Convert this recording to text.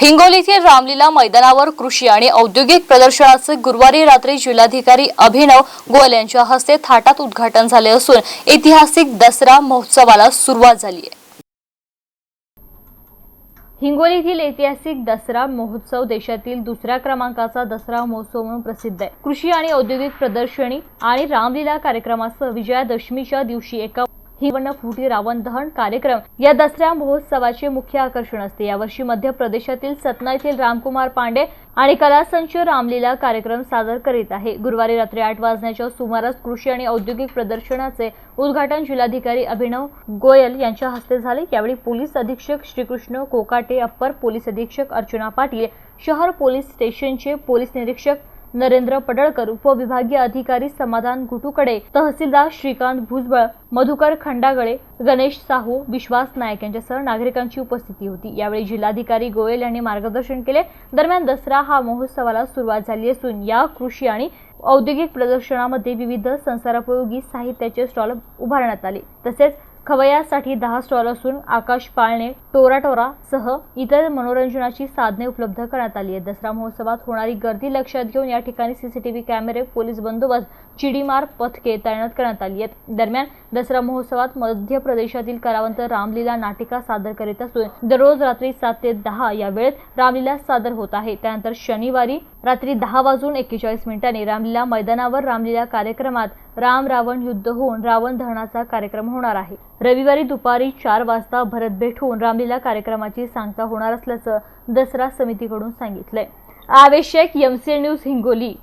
हिंगोलीतील रामलीला मैदानावर कृषी आणि औद्योगिक प्रदर्शनाचे गुरुवारी रात्री जिल्हाधिकारी अभिनव गोयल यांच्या हस्ते थाटात उद्घाटन झाले असून ऐतिहासिक दसरा महोत्सवाला सुरुवात झाली आहे. हिंगोलीतील ऐतिहासिक दसरा महोत्सव देशातील दुसऱ्या क्रमांकाचा दसरा महोत्सव म्हणून प्रसिद्ध आहे. कृषी आणि औद्योगिक प्रदर्शनी आणि रामलीला कार्यक्रमासह विजयादशमीच्या दिवशी एका हिवण फुटी रावण दहन कार्यक्रम या दसऱ्या महोत्सवाचे मुख्य आकर्षण असते. यावर्षी मध्य प्रदेशातील सतना येथील रामकुमार पांडे आणि कलासंच रामलीला कार्यक्रम सादर करीत आहे. गुरुवारी रात्री आठ वाजण्याच्या सुमारास कृषी आणि औद्योगिक प्रदर्शनाचे उद्घाटन जिल्हाधिकारी अभिनव गोयल यांच्या हस्ते झाले. यावेळी पोलीस अधीक्षक श्रीकृष्ण कोकाटे अप्पर पोलीस अधीक्षक अर्चना पाटील शहर पोलीस स्टेशनचे पोलीस निरीक्षक नरेंद्र पडळकर उपविभागीय अधिकारी समाधान घुटुकडे तहसीलदार श्रीकांत भुजबळ मधुकर खंडागळे गणेश साहू विश्वास नायक यांच्यासह नागरिकांची उपस्थिती होती. यावेळी जिल्हाधिकारी गोयल यांनी मार्गदर्शन केले. दरम्यान दसरा हा महोत्सवाला सुरुवात झाली असून या कृषी आणि औद्योगिक प्रदर्शनामध्ये विविध संसारोपयोगी साहित्याचे स्टॉल उभारण्यात आले. तसेच खवयासाठी दहा स्टॉल असून आकाश पाळणे टोराटोरा सह इतर मनोरंजनाची साधने उपलब्ध करण्यात आली आहेत. दसरा महोत्सवात होणारी गर्दी लक्षात घेऊन या ठिकाणी सीसीटीव्ही कॅमेरे पोलीस बंदोबस्त चिडीमार पथके तैनात करण्यात आली आहेत. दरम्यान दसरा महोत्सवात मध्य प्रदेशातील कलावंत रामलीला नाटिका सादर करीत असून दररोज रात्री सात ते दहा या वेळेत रामलीला सादर होत आहे. त्यानंतर शनिवारी रात्री दहा वाजून एक्केचाळीस मिनिटांनी रामलीला मैदानावर रामलीला कार्यक्रमात राम रावण युद्ध होऊन रावण दहनाचा कार्यक्रम होणार आहे. रविवारी दुपारी चार वाजता भरत भेट होऊन रामलीला कार्यक्रमाची सांगता होणार असल्याचं दसरा समितीकडून सांगितलंय. आवश्यक एमसी न्यूज हिंगोली.